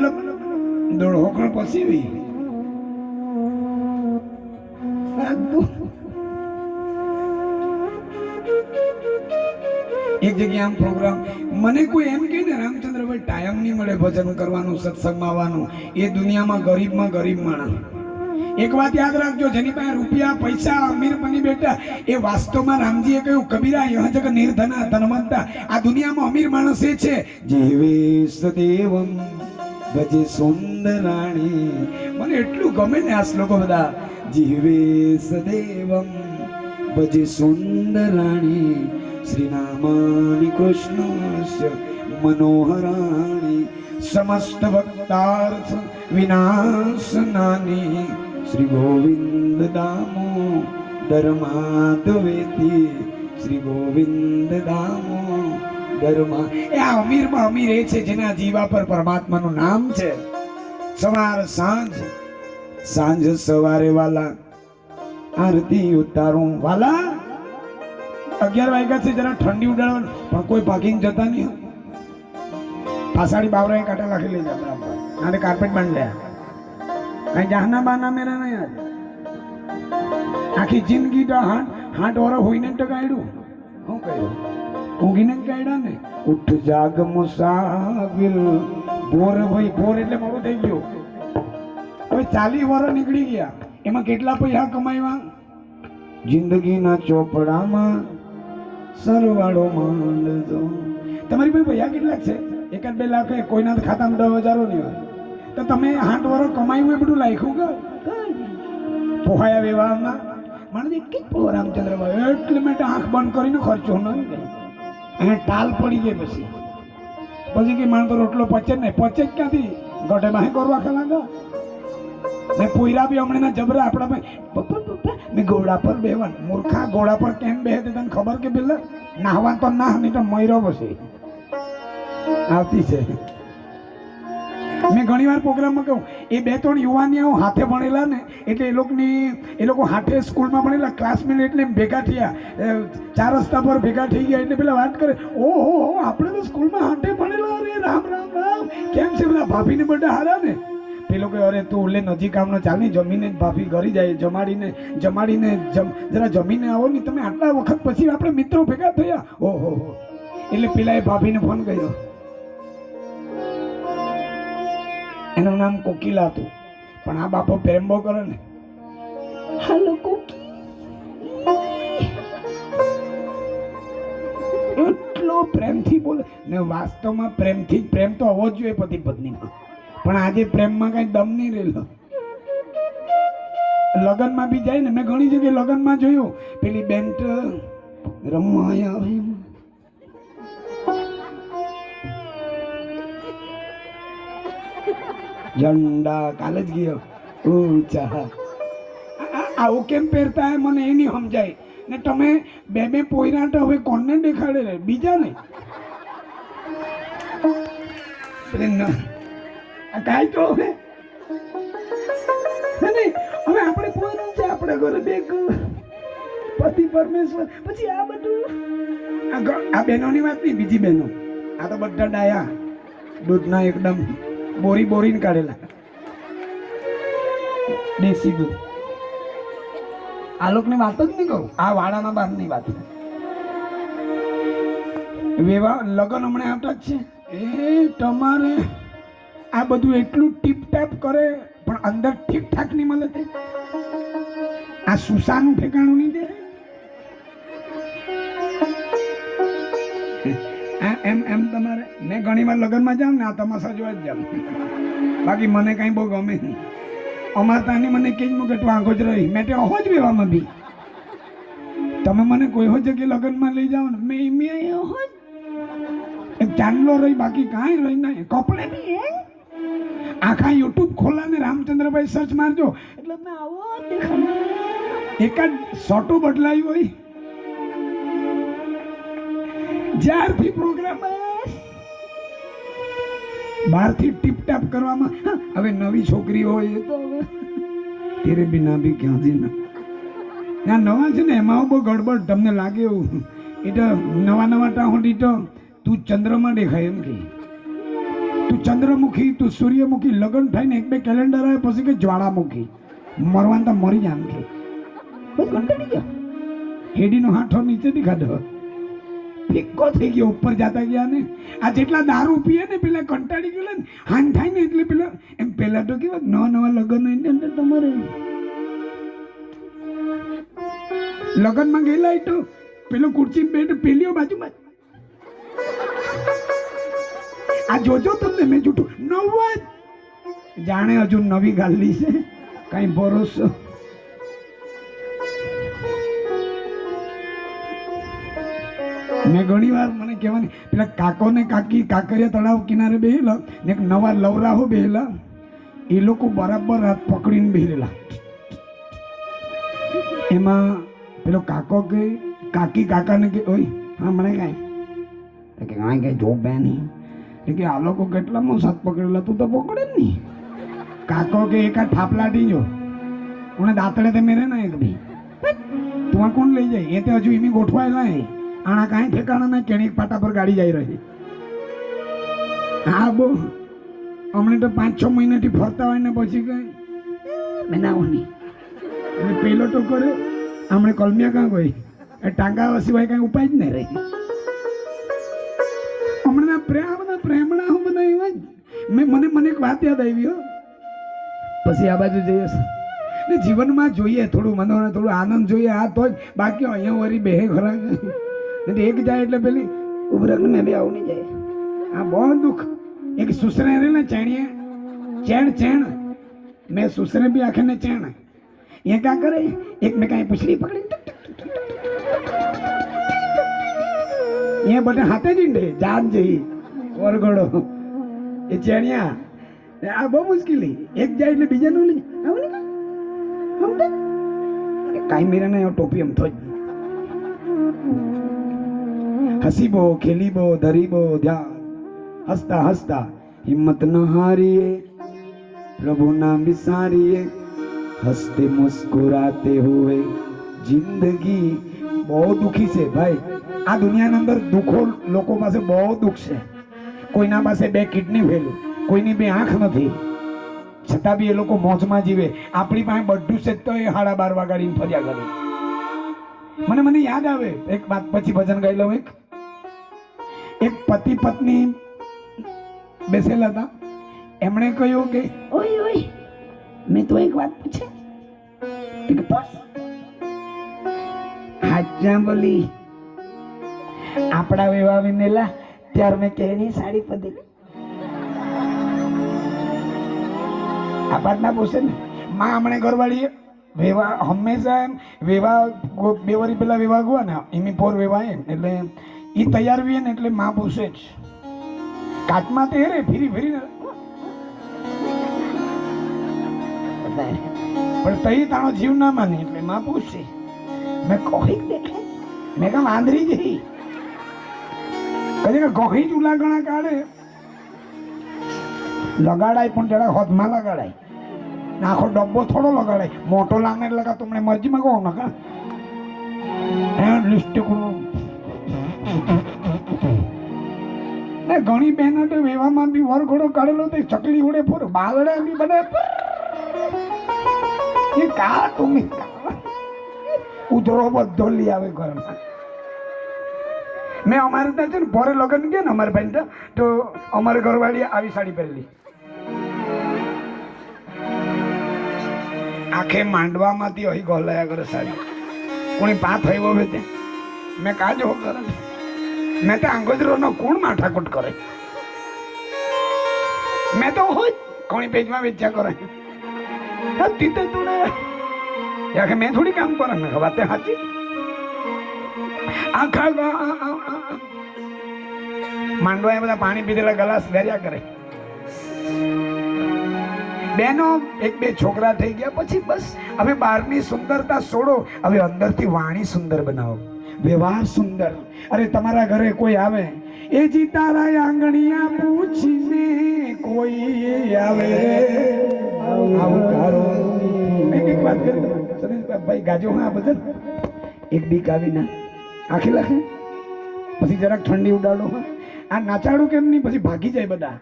મતલબ દોઢોખણ પસીવી એક જગ્યાએ આમ પ્રોગ્રામ મને કોઈ એમ કહે ને રામચંદ્રભાઈ ટાઈમ નહીં મળે ભજન કરવાનું સત્સંગમાં આવવાનું. એ દુનિયામાં ગરીબમાં ગરીબ માણસ. એક વાત યાદ રાખજો જેની પાસે રૂપિયા પૈસા અમીર બની બેઠા એ વાસ્તવમાં રામજીએ કહ્યું કબીરા યહ જગ નિર્ધના ધનવંતા. આ દુનિયામાં અમીર માણસ એ છે જીવે સદેવમ ભજે સુંદરાણી મને એટલું ગમે ને આ શ્લોકો બધા જીવે સદેવમ ભજે સુંદરાણી શ્રીનામાની કૃષ્ણસ્ય મનોહરાણી સમસ્ત ભક્તાર્થ વિનાશનાની શ્રી ગોવિંદ દામો ધર્માધવેતી શ્રી ગોવિંદ દામો ધર્મા એ આ અમીરમાં અમીર એ છે જેના જીવા પર પરમાત્માનું નામ છે. સવાર સાંજ સાંજ સવારે વાલા, આરતી ઉતારું વાલા. અગિયાર વાગ્યા છે, જરા ઠંડી ઉડાડવાનું, પણ કોઈ પાકિંગ જતા નહીં પાસાડી બાવરા કાંટા લખી લઈ જાય અને કાર્પેટ બાંધ લે. કઈ જહાના બાના મેરા નહીં આજે. આખી જિંદગી તો હાટ હાટ ઓર હોઈને ટકાયડું શું કહ્યું ઊંઘીને કાઢ્યા ને? ઉઠ જાગ મુસાફિર. ભોર ભાઈ, ભોર એટલે મોડું થઈ ગયું. હવે ચાલી વર્ષ નીકળી ગયા. એમાં કેટલા પૈસા કમાયા જિંદગીના ચોપડામાં સરવાળો માંડજો. તમારી પાસે પૈસા કેટલા છે? એકાદ બે લાખ, કોઈના ખાતામાં દસ હજારો નહીં હોય. તો તમે આઠ વર્ષ કમાયું એ બધું લાખ્યું કે? પોહાયા વ્યવહારમાં. મને કે રામચંદ્ર ભાઈ એટલે મેં આંખ બંધ કરીને ખર્ચો ન એને ટાલ પડી ગઈ પછી. પછી કે માણ તો રોટલો પચે ને પચે ક્યાંથી? ગઢે માં કરવા ખાલા ને પોયરા બી હમણાં જબરા આપણા ભાઈ. પપ્પા ઘોડા પર બેવન મૂર્ખા ઘોડા પર કેમ બેહે તને ખબર કે પેલા? નાહવા તો ના નહીં તો મયરો પછી આવતી છે. મેં ઘણી વાર પ્રોગ્રામમાં કહું એ બે ત્રણ યુવાનીઓ હાથે ભણેલા ને, એટલે એ લોકોની, એ લોકો હાથે સ્કૂલમાં ભણેલા ક્લાસમેટ એટલે ભેગા થયા. ચાર રસ્તા પર ભેગા થઈ ગયા, એટલે પેલા વાત કરે, ઓહો, આપણે તો સ્કૂલમાં હાથે ભણેલા અરે રામ રામ રામ. કેમ છે બધા ભાભીને બધા હારા ને? પેલો કે અરે તું ઓલે નજીક આમનો ચાલ જમીને જ ભાભી ઘરી જાય, જમાડીને જમાડીને જમ, જરા જમીને આવો ને, તમે આટલા વખત પછી આપણે મિત્રો ભેગા થયા. ઓહો હો એટલે પેલા એ ભાભીને ફોન કર્યો. એનું નામ કોકિલા હતું. પણ આ બાપો પ્રેમ બહુ કરે ને. હાલો કોકી એટલો પ્રેમથી બોલે. ને વાસ્તવમાં પ્રેમથી પ્રેમ તો હોવો જ જોઈએ પતિ પત્નીમાં. પણ આજે પ્રેમમાં કઈ દમ નહીં રહેલો. લગ્નમાં બી જાય ને. મેં ઘણી જગ્યાએ લગ્નમાં જોયું. પેલી બેન તો રમવા આવે ઝંડા કાલે જ ગયો. ઊંચા આવું કેમ પહેરતા મને એ નહીં સમજાય. ને તમે બે બે પોયરા તો હવે કોણને દેખાડે રે? બીજા ને. કાંઈ તો હવે. હવે આપણે પોયરા છે આપણે ઘરે બે પતિ પરમેશ્વર. પછી આ બધું? આ બહેનોની વાત નહીં, બીજી બહેનો. આ તો બધા ડાયા. દૂધના એકદમ બોરી બોરીને કાઢેલા. દેશી દૂધ. આ લોકની વાત જ નહીં કહું. આ વાડાના બારની વાત. વેવા લગન હમણાં આવતા જ છે. એ તમારે આ બધું એટલું ટીપ ટાપ કરે, પણ અંદર ઠીક ઠાક નહીં મળે આ સુસાનું ઠેકાણું નહીં એમ એમ તમારે. મેં ઘણી વાર લગ્નમાં જાઉં ને, આ તમાશા જોવા જ જાઉં. બાકી મને કંઈ બહુ ગમે નહીં. અમારે તાની મને કે જ મૂકે, તું આંખો જ રહી. મેં તે અહો જ વેવામાં બી. તમે મને કોઈ હો જગ્યાએ લગ્નમાં લઈ જાઓ ને, મેં મેં અહો જ એક ચાંદલો રહી, બાકી કાંઈ રહી નહીં. કપડે બી હે. આખા યુટ્યુબ ખોલા ને રામચંદ્રભાઈ સર્ચ મારજો. એટલે આવો એકાદ સોટો બદલાયું હોય. જ્યારથી પ્રોગ્રામ બહારથી ટીપ ટાપ કરવામાં. હવે નવી છોકરી હોય તો તેરે બિના બી ક્યાંથી ના ના, નવા છે ને, એમાં બહુ ગડબડ તમને લાગે એવું. એટલે નવા નવા ટાહોડી તો તું ચંદ્રમાં દેખાય એમ કે. તું ચંદ્રમુખી, તું સૂર્યમુખી, લગ્ન થઈને એક બે કેલેન્ડર આવે પછી કે જ્વાળામુખી. મરવાનું તો મરી જામ કે. બસ કંટાળી હેડીનો હાથો નીચે ખાધો ફિક્કો થઈ ગયો, ઉપર જતા ગયા ને. આ જેટલા દારૂ પીએ ને, પેલા કંટાળી ગયો ને, હાન થાય ને એટલે પેલા, એમ પેલા તો કેવા નવા નવા લગ્ન હોય ને તમારે લગ્નમાં ગયેલા તો પેલો ખુરચી બેઠ, પેલીઓ બાજુમાં. આ જોજો તમને મેં જૂઠું, નવ જાણે હજુ નવી ગાલી છે, કઈ ભરોસો. મેં ઘણી વાર મને કહેવાની, પેલા કાકો ને કાકી, કાકરિયા તળાવ કિનારે બેહેલા, ને એક નવા લવરાહો બેહેલા. એ લોકો બરાબર હાથ પકડીને બેહેલા એમાં પેલો કાકો કે, કાકી, કાકાને કે, ઓય, હા, મને કાંઈ. કે કાંઈ કાંઈ જોબ બે નહીં. કે, આ લોકો કેટલામાં સાથ પકડેલા? તું તો પકડે જ નહીં. કાકો કે, એકા થાપલાટી જો. ઉણે દાંતડે તે મેરે ના એક ભી તું કોણ લઈ જાય? એ તે હજુ એમી ગોઠવાયેલા હે. આણા કાંઈ ઠેકાણા ના કેણીક પાટા પર ગાડી જઈ રહી. હા બો અમને તો પાંચ છ મહિનાથી ફરતા હોય ને પછી કઈ. બનાવવાની એટલે પેલો તો કર્યો. હમણે કલમિયા કાં ગઈ? એ ટાંગા સિવાય કાંઈ ઉપાય જ નહીં રહી. હમણાં પ્રેમ બધા પ્રેમણા હું બધા એવા મેં મને મને એક વાત યાદ આવી હો. પછી આ બાજુ જઈએ ને જીવનમાં જોઈએ થોડું મનોરંજન થોડું આનંદ જોઈએ આ તો જ બાકી અહીંયા વરી બે ખરા. એક જાય એટલે પેલી ઉભરાક ને બી આવું નહીં જાય. આ બહુ દુઃખ. એક સુસરે રે ને ચેણીએ. ચેણ ચેણ. મેં સુસરે બી આખે ને ચેણ. એ કા કરે? એક મેં કાંઈ પૂછડી પકડી. એ બધા હાથે જ ઈંડે જાન જઈ. વરઘોડો એ ચેણિયા. આ બહુ મુશ્કેલી. એક જાય એટલે બીજાનું લઈ આવું કાંઈ? મેરા ને ટોપી એમ થઈ હસીબો, ખેલીબો, ધરીબો, ધ્યાન. હસતા હસતા હિંમત ન હારીએ પ્રભુ નામ વિસારીએ હસતે મુસ્કુરાતે હોવે જિંદગી બહુ દુખી છે ભાઈ. આ દુનિયાની અંદર દુઃખો લોકો પાસે બહુ દુઃખ છે. કોઈના પાસે બે કિડની ફેલું કોઈની બે આંખ નથી. છતાં બી એ લોકો મોજમાં જીવે. આપણી પાસે બધું છે તો એ હાડા બાર વાગાડીને ફર્યા કરે. મને મને યાદ આવે. એક વાત પછી ભજન ગાઈ લઉં એક. એક પતિ પત્ની બેસેલા હતા. એમણે કહ્યું કે, ઓય ઓય, મેં તો એક વાત પૂછે. હાજા બોલી આપણા વેવા વિનેલા, ત્યાર મેં કેની સાડી પધી. આ પાટના પૂછે ને, માં, હમણે ઘરવાળી વેવા હંમેશા એમ વેવા બે વરી પેલા વેવા ગયો ને એમી પોર વેવા એમ, એટલે એ તૈયાર બી ને એટલે માં પૂછે જ. કાચમાં તે રે ફીરી ફીરી પણ તઈ તારો જીવ ના માને એટલે માં પૂછશે મેં કહી દેખે. મેં કામ આંધરી ગઈ. કદી ગોહી જ ઉલાગણા કાઢે. લગાડાય પણ જરા હોદમાં લગાડાય. આખો ડબ્બો થોડો લગાડાય. મોટો લાગે એટલે તમને મરજીમાં કહો નકા કા લિસ્ટ લિસ્ટિક ને ઘણી બહેનો તો વેવામાં બી વરઘોડો કાઢેલો તે ચકલી ઉડે પૂર બાલડા બી બધા એ કા તું ઉધરો બધો લઈ આવે ઘરમાં. મેં અમારે ત્યાં છે ને ભોરે લગ્ન ગયા ને અમારે ભાઈ તો અમારે ઘરવાળી આવી સાડી પહેરેલી. આખે માંડવામાંથી અહીં ગોલાયા કરે સાડી. કોણી પા થયો હોય તે મેં કાજો કરે મેં તો આંગોદરોનો કોણ માથાકૂટ કરે? મેં તો હોય કોણી પેજમાં વેચ્યા કરે. તીતે તુડે યાકે મેં થોડી કામ કરે? મેં વાત સાચી. આખા. માંડવા એ બધા પાણી પીધેલા ગલાસ વેર્યા કરે. બેનો, એક બે છોકરા થઈ ગયા, પછી બસ. હવે બહારની સુંદરતા છોડો હવે અંદરથી વાણી સુંદર બનાવો. વ્યવહાર સુંદર. અરે, તમારા ઘરે કોઈ આવે? એ જી તારા આંગણિયા પૂછીને કોઈ આવે? આવું આખી લાખે. પછી જરાક ઠંડી ઉડાડો આ નાચાડું કેમ નહીં? પછી ભાગી જાય બધા.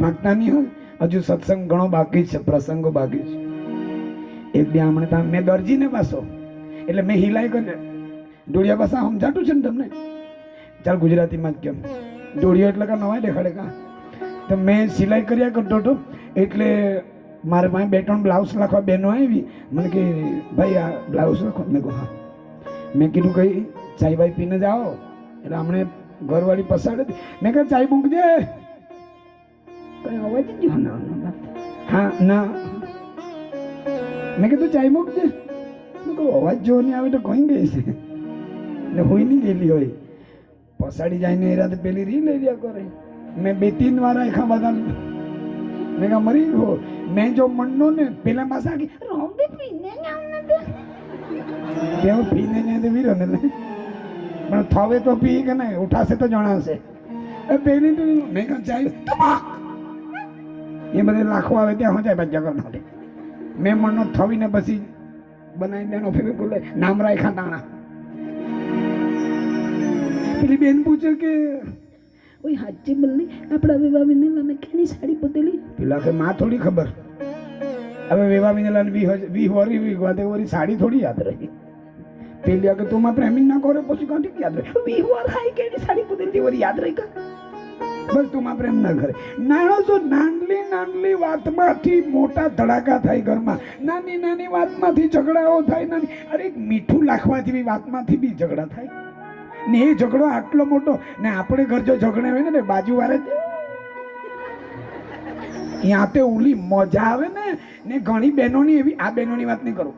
ભાગતા નહીં હોય? હજુ સત્સંગ ઘણો બાકી છે, પ્રસંગો બાકી છે. એક બે હમણાં મેં દરજીને પાછો. એટલે મેં હિલાઈ કરી ડોળિયા ભાષા સમજાતું છે ને તમને? ચાલ ગુજરાતીમાં જ કેમ? ડોળિયો એટલે કાં નવાય દેખાડે કાં? તો મેં સિલાઈ કર્યા કરતો હતો એટલે મારે પાસે બે ત્રણ બ્લાઉઝ લખવા બહેનો આવી મને કે ભાઈ આ બ્લાઉઝ લખો. મેં કહું હા. મેં કીધું કઈ ચાય ભાઈ પીને જાઓ. એટલે હમણે ઘરવાળી પસાડે હતી. મેં કહ્યું ચાય મૂક દે. કઈ અવાજ જ ના. હા ના. મેં કીધું ચાય મૂકજે મેં કહું અવાજ જોવાની આવે તો કોઈ ગઈ છે? ને હોય નહીં ગયેલી હોય. પસાડી જાય ને એરાતે પેલી રી લઈ લ્યા કરે. મેં બે તીન વાર આખા બધા મેં કહા મરી ગયો. મેં જો મણનો ને પેલા પાછા આખી રોંદે પીને ને તે. તેઓ પીને ને તો વીરો ને પણ થવે તો પી કે નહીં, ઉઠાશે તો જણાશે. એ પેલી તો મેં કહા જાય. એ બધે લાખો આવે ત્યાં હું જાય બચ્ચા કરનારે મેં મનનો થવીને પછી બનાવી દેનો ફેર ખુલે, નામ રાખ્યા તાણા. પેલી બેન પૂછે કે ઓય હાચી બોલને આપણા વિવાહ વિનેલાને કેની સાડી પોતેલી? પેલા કે માં થોડી ખબર. હવે વિવાહ વિનેલાને વી વી હોરી વી વાતે વરી સાડી થોડી યાદ રહી. પેલી કે તું માં પ્રેમી ના કરે પછી કાંઠી યાદ રહે? વિવાહ હાઈ કેની સાડી પોતેલી વળી યાદ રહી કા? બસ તું માં પ્રેમ ના કરે. નાનો જો નાનલી નાનલી વાતમાંથી મોટા ધડાકા થાય ઘરમાં. નાની નાની વાતમાંથી ઝઘડાઓ થાય નાની. અરે મીઠું લાખવાથી બી વાતમાંથી બી ઝઘડા થાય. ને એ ઝઘડો આટલો મોટો, ને આપણે ઘર જો ઝઘડે હોય ને બાજુ વાળે ત્યાં તે ઓલી મજા આવે ને ને ઘણી બહેનોની એવી આ બહેનોની વાત નહીં કરું.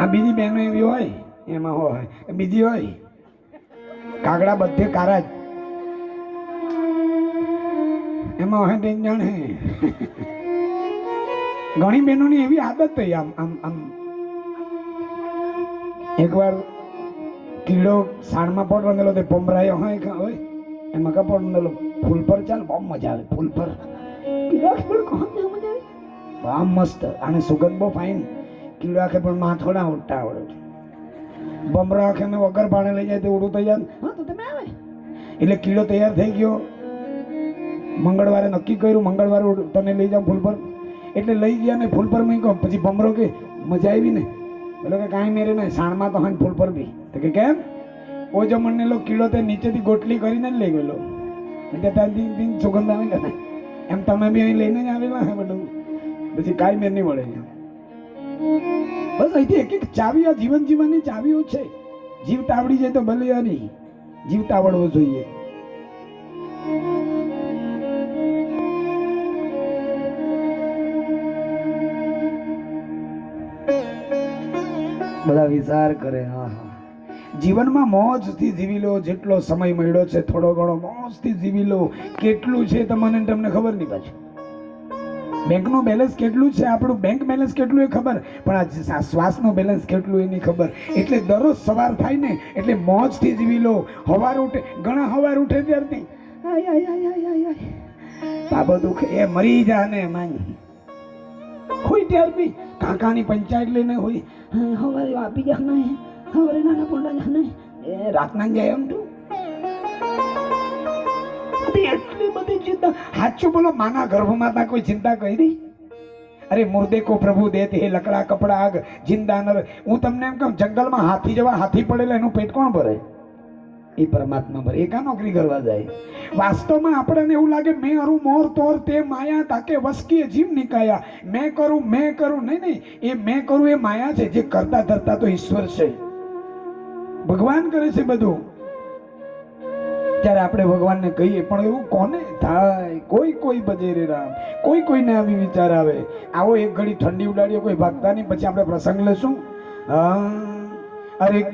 આ બીજી બહેનો એવી હોય, એમાં હોય બીજી હોય. કાગડા બધે કારા જ. એમાં હોય તે જાણે ઘણી બહેનોની એવી આદત થઈ આમ આમ આમ. એકવાર કીડો સાણમાં પણ રંગેલો તે પમરાયો હોય કે હોય એમાં કપડ રંગેલો. ફૂલ પર ચાલ બહુ મજા આવે ફૂલ પર. પણ બહુ મસ્ત. અને સુગંધ બહુ ફાઇન. કીડો આખે પણ માથોડા ઉડતા આવડે બમરા આખે મેં વગર પાણે લઈ જાય તો ઉડું તૈયાર. હા તો તમે આવે. એટલે કીડો તૈયાર થઈ ગયો. મંગળવારે નક્કી કર્યું મંગળવારે તને લઈ જાઉં ફૂલ પર. એટલે લઈ ગયા ને ફૂલ પર મૂક્યો પછી બમરો કે મજા આવી ને? પેલો કે કાંઈ મેરે નહીં, સાણમાં તો હા ફૂલ પર બી. તો કે કેમ? ઓ જો લો કીડો તે નીચેથી ગોટલી કરીને જ લઈ ગયેલો. એટલે થી સુગંધ આવે કે એમ તમે બી અહીં લઈને જ આવેલા હે બધું. પછી કાંઈ મેર નહીં મળે બસ અહીંથી એક એક ચાવી, આ જીવન જીવવાની ચાવીઓ છે. જીવતા આવડી જાય તો ભલે નહીં. જીવતા આવડવો જોઈએ. બધા વિચાર કરે, હા હા. જીવનમાં મોજથી જીવી લો, જેટલો સમય મળ્યો છે, થોડો ઘણો મોજથી જીવી લો. કેટલું છે તમને ને તમને ખબર નહીં પાછું. બેંકનું બેલેન્સ કેટલું છે? આપણું બેંક બેલેન્સ કેટલું એ ખબર. પણ આ શ્વાસનું બેલેન્સ કેટલું એની ખબર. એટલે દરરોજ સવાર થાય ને, એટલે મોજથી જીવી લો. હવાર ઉઠે, ઘણા હવાર ઉઠે ત્યારથી. બાબો દુઃખ, એ મરી જાને માન હોય ત્યારથી. કાકાની પંચાયત લઈને હોય. હા, હવારે વાપી જા ના હવારે નાના પોંડા જા ના એ રાતના જાય એમ તું. એટલી બધી ચિંતા. સાચું બોલો માના ગર્ભમાં કોઈ ચિંતા કરી? અરે મુર્દે કો પ્રભુ દેત તે લકડા કપડા આગ જિંદા નર. હું તમને એમ કહું જંગલમાં હાથી જેવા હાથી પડેલા એનું પેટ કોણ ભરે? એ પરમાત્મા ભરે એકા નોકરી કરવા જાય. વાસ્તવમાં આપણને એવું લાગે, મેં અરું મોર, તોર, તે માયા તાકે વસકીએ જીમ નીકાયા. મેં કરું મેં કરું. નહીં નહીં. એ મેં કરું એ માયા છે, જે કરતા ધરતા તો ઈશ્વર છે. ભગવાન કરે છે બધું. ત્યારે આપણે ભગવાનને કહીએ, પણ એવું કોને થાય? કોઈ કોઈ બજે રે રામ. કોઈ, કોઈને આવી વિચાર આવે. આવો એક ઘડી ઠંડી ઉડાડીએ, કોઈ ભાગતા નહીં, પછી આપણે પ્રસંગ લેશું. અરે